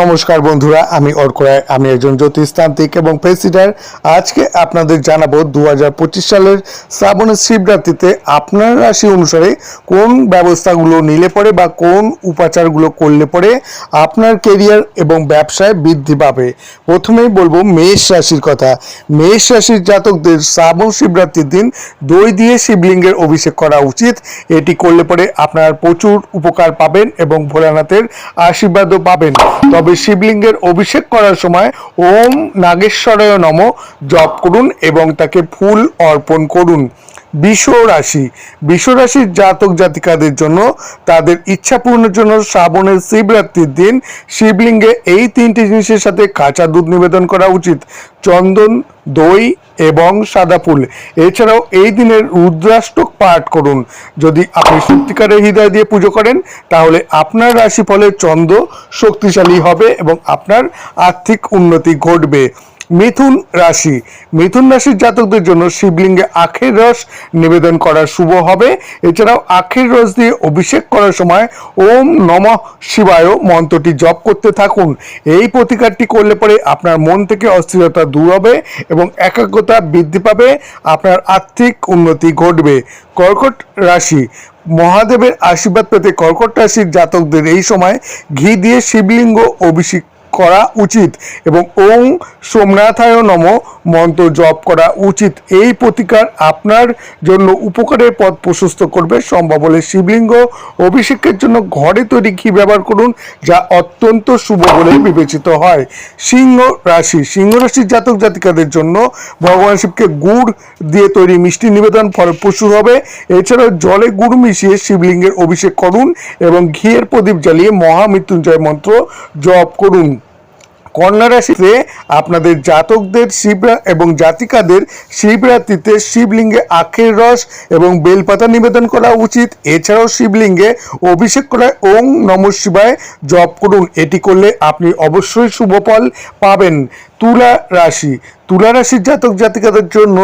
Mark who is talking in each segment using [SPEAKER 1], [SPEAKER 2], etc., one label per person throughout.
[SPEAKER 1] নমস্কার বন্ধুরা, আমি অর্ক রায় আমি একজন জ্যোতিষতান্ত্রিক এবং প্রেসিডার আজকে আপনাদের জানাব দু হাজার পঁচিশ সালের শ্রাবণের শিবরাত্রিতে আপনার রাশি অনুসারে কোন ব্যবস্থাগুলো নিলে পরে বা কোন উপাচারগুলো করলে পরে আপনার কেরিয়ার এবং ব্যবসায় বৃদ্ধি পাবে? প্রথমেই বলব মেষ রাশির কথা। মেষ রাশির জাতকদের শ্রাবণ শিবরাত্রির দিন দই দিয়ে শিবলিঙ্গের অভিষেক করা উচিত। এটি করলে পরে আপনার প্রচুর উপকার পাবেন এবং ভোলানাথের আশীর্বাদও পাবেন। তবে শিবলিঙ্গের অভিষেক করার সময় ওম নাগেশ্বরয় নম জপ করুন এবং তাকে ফুল অর্পণ করুন। বিষ রাশি। বিষ রাশির জাতক জাতিকাদের জন্য তাদের ইচ্ছা পূরণের জন্য শ্রাবণের শিবরাত্রির দিন শিবলিঙ্গে এই তিনটি জিনিসের সাথে কাঁচা দুধ নিবেদন করা উচিত। চন্দন দই এবং সাদা ফুল। এছাড়াও এই দিনের রুদ্রাষ্টক পাঠ করুন। যদি আপনি সত্যিকারের হৃদয় দিয়ে পুজো করেন, তাহলে আপনার রাশিফলের চন্দ্র শক্তিশালী হবে এবং আপনার আর্থিক উন্নতি ঘটবে। মিথুন রাশি। মিথুন রাশির জাতকদের জন্য শিবলিঙ্গে আখের রস নিবেদন করা শুভ হবে। এছাড়াও আখের রস দিয়ে অভিষেক করার সময় ওম নম শিবায় মন্ত্রটি জপ করতে থাকুন। এই প্রতিকারটি করলে পরে আপনার মন থেকে অস্থিরতা দূর হবে এবং একাগ্রতা বৃদ্ধি পাবে, আপনার আর্থিক উন্নতি ঘটবে। কর্কট রাশি। মহাদেবের আশীর্বাদ পেতে কর্কট রাশির জাতকদের এই সময় ঘি দিয়ে শিবলিঙ্গ অভিষেক করা উচিত এবং ওং সোমনাথায় নম মন্ত্র জপ করা উচিত। এই প্রতিকার আপনার জন্য উপকারের পথ প্রশস্ত করবে। সম্ভব হলে শিবলিঙ্গ অভিষেকের জন্য ঘরে তৈরি ঘি ব্যবহার করুন, যা অত্যন্ত শুভ বলে বিবেচিত হয়। সিংহ রাশি, সিংহ রাশির জাতক জাতিকাদের জন্য ভগবান শিবকে গুড় দিয়ে তৈরি মিষ্টি নিবেদন ফলপ্রসূ হবে। এছাড়াও জলে গুড় মিশিয়ে শিবলিঙ্গের অভিষেক করুন এবং ঘিয়ের প্রদীপ জ্বালিয়ে মহামৃত্যুঞ্জয় মন্ত্র জপ করুন। কন্যা রাশিতে আপনাদের জাতকদের শিবরা এবং জাতিকাদের শিবরাত্রিতে শিবলিঙ্গে আখের রস এবং বেলপাতা নিবেদন করা উচিত। এছাড়াও শিবলিঙ্গে অভিষেক করায় ওং নম শিবায় জপ করুন। এটি করলে আপনি অবশ্যই শুভ ফল পাবেন। তুলা রাশি। তুলা রাশির জাতক জাতিকাদের জন্য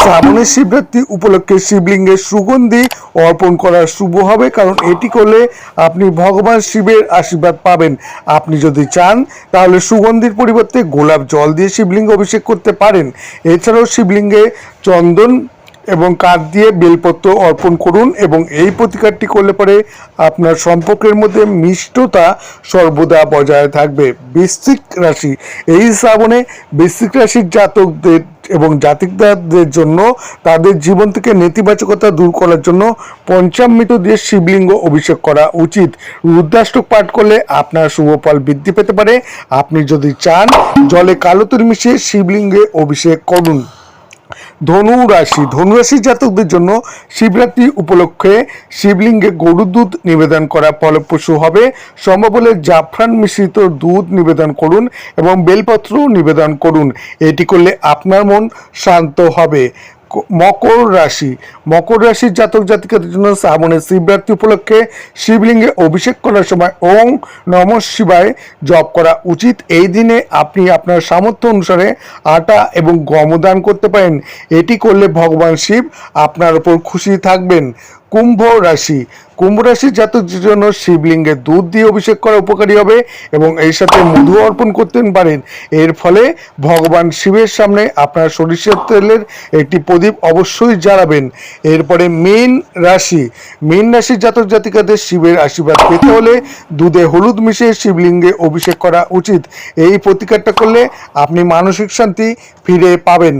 [SPEAKER 1] শ্রাবণের শিবরাত্রি উপলক্ষে শিবলিঙ্গের সুগন্ধি অর্পণ করা শুভ হবে, কারণ এটি করলে আপনি ভগবান শিবের আশীর্বাদ পাবেন। আপনি যদি চান, তাহলে সুগন্ধির পরিবর্তে গোলাপ জল দিয়ে শিবলিঙ্গ অভিষেক করতে পারেন। এছাড়াও শিবলিঙ্গে চন্দন এবং কাঠ দিয়ে বেলপত্র অর্পণ করুন এবং এই প্রতিকারটি করলে পরে আপনার সম্পর্কের মধ্যে মিষ্টতা সর্বদা বজায় থাকবে। বৃশ্চিক রাশি, এই শ্রাবণে বৃশ্চিক রাশির জাতকদের এবং জাতিকদের জন্য তাদের জীবন থেকে নেতিবাচকতা দূর করার জন্য পঞ্চামৃত দিয়ে শিবলিঙ্গ অভিষেক করা উচিত। রুদ্রাষ্টক পাঠ করলে আপনার শুভ ফল বৃদ্ধি পেতে পারে। আপনি যদি চান, জলে কালো তুলি মিশিয়ে শিবলিঙ্গে অভিষেক করুন। ধনু রাশি ধনু রাশির জাতকদের জন্য শিবরাত্রি উপলক্ষে শিবলিঙ্গে গরুর দুধ নিবেদন করা ফলপ্রসূ হবে। সম্ভব হলে জাফরান মিশ্রিত দুধ নিবেদন করুন এবং বেলপত্র নিবেদন করুন। এটি করলে আপনার মন শান্ত হবে। মকর রাশি। মকর রাশির জাতক জাতিকাদের জন্য শ্রাবণের শিবরাত্রি উপলক্ষে শিবলিঙ্গে অভিষেক করার সময় ওং নম শিবায় জপ করা উচিত। এই দিনে আপনি আপনার সামর্থ্য অনুসারে আটা এবং গম দান করতে পারেন। এটি করলে ভগবান শিব আপনার ওপর খুশি থাকবেন। কুম্ভ রাশি। কুম্ভ রাশির জাতকদের জন্য শিবলিঙ্গে দুধ দিয়ে অভিষেক করা উপকারী হবে এবং এর সাথে মধু অর্পণ করতে পারেন। এর ফলে ভগবান শিবের সামনে আপনার সরিষার তেলের একটি প্রদীপ অবশ্যই জ্বালাবেন। এরপরে মীন রাশি। মীন রাশির জাতক জাতিকাদের শিবের আশীর্বাদ পেতে হলে দুধে হলুদ মিশিয়ে শিবলিঙ্গে অভিষেক করা উচিত। এই প্রতিকারটা করলে আপনি মানসিক শান্তি ফিরে পাবেন।